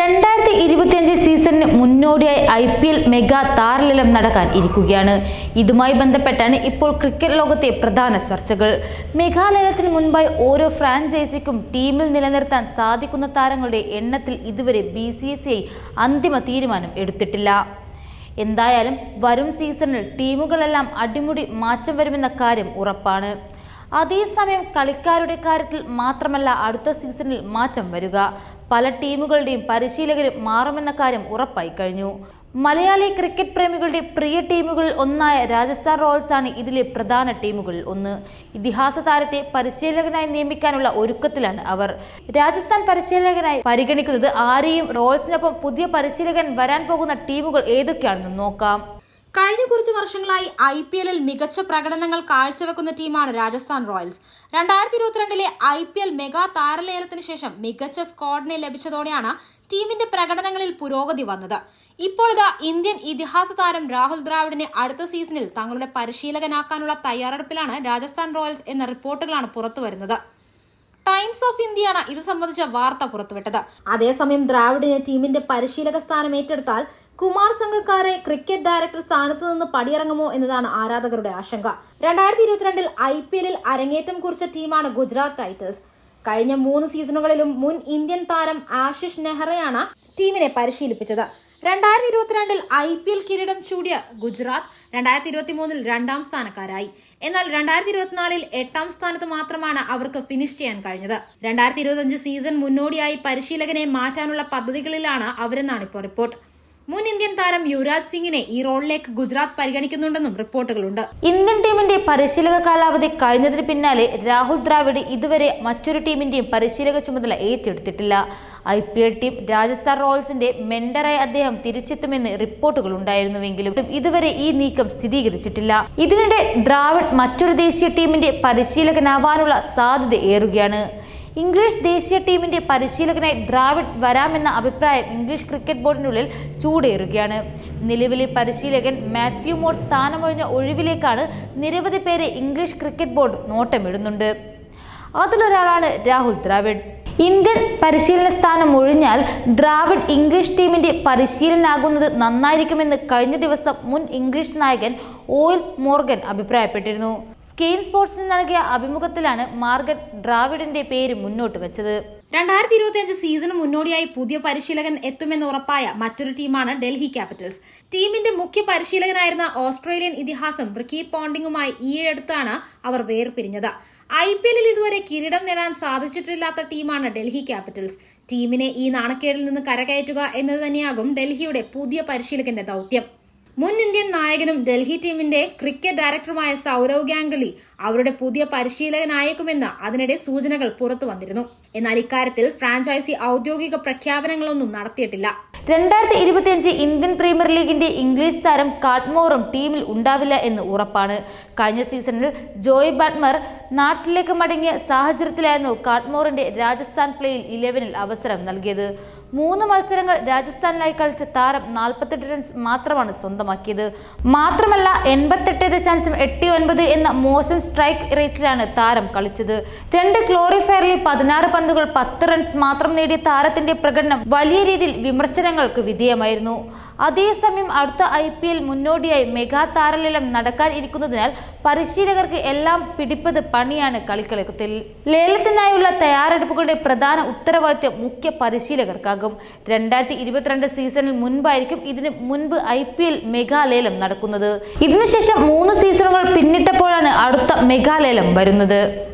രണ്ടായിരത്തി ഇരുപത്തിയഞ്ച് സീസണിന് മുന്നോടിയായി ഐ പി എൽ മെഗാ താരലം നടക്കാൻ ഇരിക്കുകയാണ്. ഇതുമായി ബന്ധപ്പെട്ടാണ് ഇപ്പോൾ ക്രിക്കറ്റ് ലോകത്തെ പ്രധാന ചർച്ചകൾ. മെഗാലയത്തിന് മുൻപായി ഓരോ ഫ്രാഞ്ചൈസിക്കും ടീമിൽ നിലനിർത്താൻ സാധിക്കുന്ന താരങ്ങളുടെ എണ്ണത്തിൽ ഇതുവരെ ബി സി സി ഐ അന്തിമ തീരുമാനം എടുത്തിട്ടില്ല. എന്തായാലും വരും സീസണിൽ ടീമുകളെല്ലാം അടിമുടി മാറ്റം വരുമെന്ന കാര്യം ഉറപ്പാണ്. അതേസമയം കളിക്കാരുടെ കാര്യത്തിൽ മാത്രമല്ല അടുത്ത സീസണിൽ മാറ്റം വരിക. പല ടീമുകളുടെയും പരിശീലകരും മാറുമെന്ന കാര്യം ഉറപ്പായി കഴിഞ്ഞു. മലയാളി ക്രിക്കറ്റ് പ്രേമികളുടെ പ്രിയ ടീമുകളിൽ ഒന്നായ രാജസ്ഥാൻ റോയൽസ് ആണ് ഇതിലെ പ്രധാന ടീമുകളിൽ ഒന്ന്. ഇതിഹാസ താരത്തെ പരിശീലകനായി നിയമിക്കാനുള്ള ഒരുക്കത്തിലാണ് അവർ. രാജസ്ഥാൻ പരിശീലകനായി പരിഗണിക്കുന്നത് ആരെയും റോയൽസിനൊപ്പം പുതിയ പരിശീലകൻ വരാൻ പോകുന്ന ടീമുകൾ ഏതൊക്കെയാണെന്ന് നോക്കാം. കഴിഞ്ഞ കുറച്ച് വർഷങ്ങളായി ഐ പി എല്ലിൽ മികച്ച പ്രകടനങ്ങൾ കാഴ്ചവെക്കുന്ന ടീമാണ് രാജസ്ഥാൻ റോയൽസ്. രണ്ടായിരത്തി ഇരുപത്തിരണ്ടിലെ ഐ പി എൽ മെഗാ താരലേലത്തിന് ശേഷം മികച്ച സ്ക്വാഡിനെ ലഭിച്ചതോടെയാണ് ടീമിന്റെ പ്രകടനങ്ങളിൽ പുരോഗതി വന്നത്. ഇപ്പോൾ ഇതാ ഇന്ത്യൻ ഇതിഹാസ താരം രാഹുൽ ദ്രാവിഡിനെ അടുത്ത സീസണിൽ തങ്ങളുടെ പരിശീലകനാക്കാനുള്ള തയ്യാറെടുപ്പിലാണ് രാജസ്ഥാൻ റോയൽസ് എന്ന റിപ്പോർട്ടുകളാണ് പുറത്തുവരുന്നത്. ടൈംസ് ഓഫ് ഇന്ത്യയാണ് ഇത് സംബന്ധിച്ച വാർത്ത പുറത്തുവിട്ടത്. അതേസമയം ദ്രാവിഡിന് ടീമിന്റെ പരിശീലക സ്ഥാനം ഏറ്റെടുത്താൽ കുമാർ സംഘക്കാരെ ക്രിക്കറ്റ് ഡയറക്ടർ സ്ഥാനത്ത് നിന്ന് പടിയിറങ്ങുമോ എന്നതാണ് ആരാധകരുടെ ആശങ്ക. രണ്ടായിരത്തി ഇരുപത്തിരണ്ടിൽ ഐ പി എല്ലിൽ അരങ്ങേറ്റം കുറിച്ച ടീമാണ് ഗുജറാത്ത് ടൈറ്റൽസ്. കഴിഞ്ഞ മൂന്ന് സീസണുകളിലും മുൻ ഇന്ത്യൻ താരം ആശിഷ് നെഹ്റയാണ് ടീമിനെ പരിശീലിപ്പിച്ചത്. രണ്ടായിരത്തി ഇരുപത്തിരണ്ടിൽ ഐ പി എൽ കിരീടം ചൂടിയ ഗുജറാത്ത് രണ്ടായിരത്തി ഇരുപത്തി മൂന്നിൽ രണ്ടാം സ്ഥാനക്കാരായി. എന്നാൽ രണ്ടായിരത്തി ഇരുപത്തിനാലിൽ എട്ടാം സ്ഥാനത്ത് മാത്രമാണ് അവർക്ക് ഫിനിഷ് ചെയ്യാൻ കഴിഞ്ഞത്. രണ്ടായിരത്തി ഇരുപത്തിയഞ്ച് സീസൺ മുന്നോടിയായി പരിശീലകനെ മാറ്റാനുള്ള പദ്ധതികളിലാണ് അവരെന്നാണ് ഇപ്പോൾ റിപ്പോർട്ട് മുൻ ഇന്ത്യൻ താരം യുവരാജ് സിംഗിനെ ഈ റോളിലേക്ക് ഗുജറാത്ത് പരിഗണിക്കുന്നുണ്ടെന്നും റിപ്പോർട്ടുകളുണ്ട്. ഇന്ത്യൻ ടീമിന്റെ പരിശീലക കാലാവധി കഴിഞ്ഞതിന് പിന്നാലെ രാഹുൽ ദ്രാവിഡ് ഇതുവരെ മറ്റൊരു ടീമിന്റെയും പരിശീലക ചുമതല ഏറ്റെടുത്തിട്ടില്ല. I P L team Rajasthan റോയൽസിന്റെ മെന്ററായി അദ്ദേഹം തിരിച്ചെത്തുമെന്ന് റിപ്പോർട്ടുകൾ ഉണ്ടായിരുന്നുവെങ്കിലും ഇതുവരെ ഈ നീക്കം സ്ഥിരീകരിച്ചിട്ടില്ല. ഇതിനിടെ ദ്രാവിഡ് മറ്റൊരു ദേശീയ ടീമിന്റെ പരിശീലകനാവാനുള്ള സാധ്യത ഏറുകയാണ്. ഇംഗ്ലീഷ് ദേശീയ ടീമിന്റെ പരിശീലകനായി ദ്രാവിഡ് വരാമെന്ന അഭിപ്രായം ഇംഗ്ലീഷ് ക്രിക്കറ്റ് ബോർഡിനുള്ളിൽ ചൂടേറുകയാണ്. നിലവിലെ പരിശീലകൻ മാത്യു മോർ സ്ഥാനമൊഴിഞ്ഞ ഒഴിവിലേക്കാണ് നിരവധി പേരെ ഇംഗ്ലീഷ് ക്രിക്കറ്റ് ബോർഡ് നോട്ടമിടുന്നുണ്ട്. അതിലൊരാളാണ് രാഹുൽ ദ്രാവിഡ്. ഇന്ത്യൻ പരിശീലന സ്ഥാനം ഒഴിഞ്ഞാൽ ദ്രാവിഡ് ഇംഗ്ലീഷ് ടീമിന്റെ പരിശീലനാകുന്നത് നന്നായിരിക്കുമെന്ന് കഴിഞ്ഞ ദിവസം മുൻ ഇംഗ്ലീഷ് നായകൻ ഓയിൽ മോർഗൻ അഭിപ്രായപ്പെട്ടിരുന്നു. സ്കെയിൻ സ്പോർട്സിന് നൽകിയ അഭിമുഖത്തിലാണ് മാർഗറ്റ് ഡ്രാവിഡിന്റെ പേര് മുന്നോട്ട് വെച്ചത്. രണ്ടായിരത്തി ഇരുപത്തിയഞ്ച് സീസണ് മുന്നോടിയായി പുതിയ പരിശീലകൻ എത്തുമെന്ന് ഉറപ്പായ മറ്റൊരു ടീമാണ് ഡൽഹി ക്യാപിറ്റൽസ്. ടീമിന്റെ മുഖ്യ പരിശീലകനായിരുന്ന ഓസ്ട്രേലിയൻ ഇതിഹാസം റിക്കി പോണ്ടിങ്ങുമായി ഈയടുത്താണ് അവർ വേർപിരിഞ്ഞത്. ഐ പി എല്ലിൽ ഇതുവരെ കിരീടം നേടാൻ സാധിച്ചിട്ടില്ലാത്ത ടീമാണ് ഡൽഹി ക്യാപിറ്റൽസ്. ടീമിനെ ഈ നാണക്കേടിൽ നിന്ന് കരകയറ്റുക എന്നത് തന്നെയാകും ഡൽഹിയുടെ പുതിയ പരിശീലകന്റെ ദൗത്യം. മുൻ ഇന്ത്യൻ നായകനും ഡൽഹി ടീമിന്റെ ക്രിക്കറ്റ് ഡയറക്ടറുമായ സൗരവ് ഗാംഗുലി അവരുടെ പുതിയ പരിശീലകനായേക്കുമെന്ന് അതിനിടെ സൂചനകൾ പുറത്തു വന്നിരുന്നു. എന്നാൽ ഇക്കാര്യത്തിൽ ഫ്രാഞ്ചൈസി ഔദ്യോഗിക പ്രഖ്യാപനങ്ങളൊന്നും നടത്തിയിട്ടില്ല. രണ്ടായിരത്തി ഇരുപത്തിയഞ്ച് ഇന്ത്യൻ പ്രീമിയർ ലീഗിന്റെ ഇംഗ്ലീഷ് താരം കാട്ട്മോറും ടീമിൽ ഉണ്ടാവില്ല എന്ന് ഉറപ്പാണ്. കഴിഞ്ഞ സീസണിൽ ജോയ് ബാട്ട്മർ നാട്ടിലേക്ക് മടങ്ങിയ സാഹചര്യത്തിലായിരുന്നു കാട്ട്മോറിന്റെ രാജസ്ഥാൻ പ്ലേയിൽ ഇലവനിൽ അവസരം നൽകിയത്. മൂന്ന് മത്സരങ്ങൾ രാജസ്ഥാനിലായി കളിച്ച താരം നാൽപ്പത്തെട്ട് റൺസ് മാത്രമാണ് സ്വന്തമാക്കിയത്. മാത്രമല്ല എൺപത്തെട്ട് ദശാംശം എട്ട് ഒൻപത് എന്ന മോശം സ്ട്രൈക്ക് റേറ്റിലാണ് താരം കളിച്ചത്. രണ്ട് ക്ലോറിഫയറിൽ പതിനാറ് പന്തുകൾ പത്ത് റൺസ് മാത്രം നേടിയ താരത്തിന്റെ പ്രകടനം വലിയ രീതിയിൽ വിമർശനങ്ങൾക്ക് വിധേയമായിരുന്നു. അതേസമയം അടുത്ത ഐ പി എൽ മുന്നോടിയായി മെഗാ താരലേലം നടക്കാൻ ഇരിക്കുന്നതിനാൽ പരിശീലകർക്ക് എല്ലാം പിടിപ്പത് പണിയാണ് കളിക്കളത്തിൽ. ലേലത്തിനായുള്ള തയ്യാറെടുപ്പുകളുടെ പ്രധാന ഉത്തരവാദിത്വം മുഖ്യ പരിശീലകർക്കാകും രണ്ടായിരത്തി ഇരുപത്തിരണ്ട് സീസണിൽ മുൻപായിരിക്കും ഇതിന് മുൻപ് ഐ പി എൽ മെഗാലേലം നടക്കുന്നത്. ഇതിനുശേഷം മൂന്ന് സീസണുകൾ പിന്നിട്ടപ്പോഴാണ് അടുത്ത മെഗാലേലം വരുന്നത്.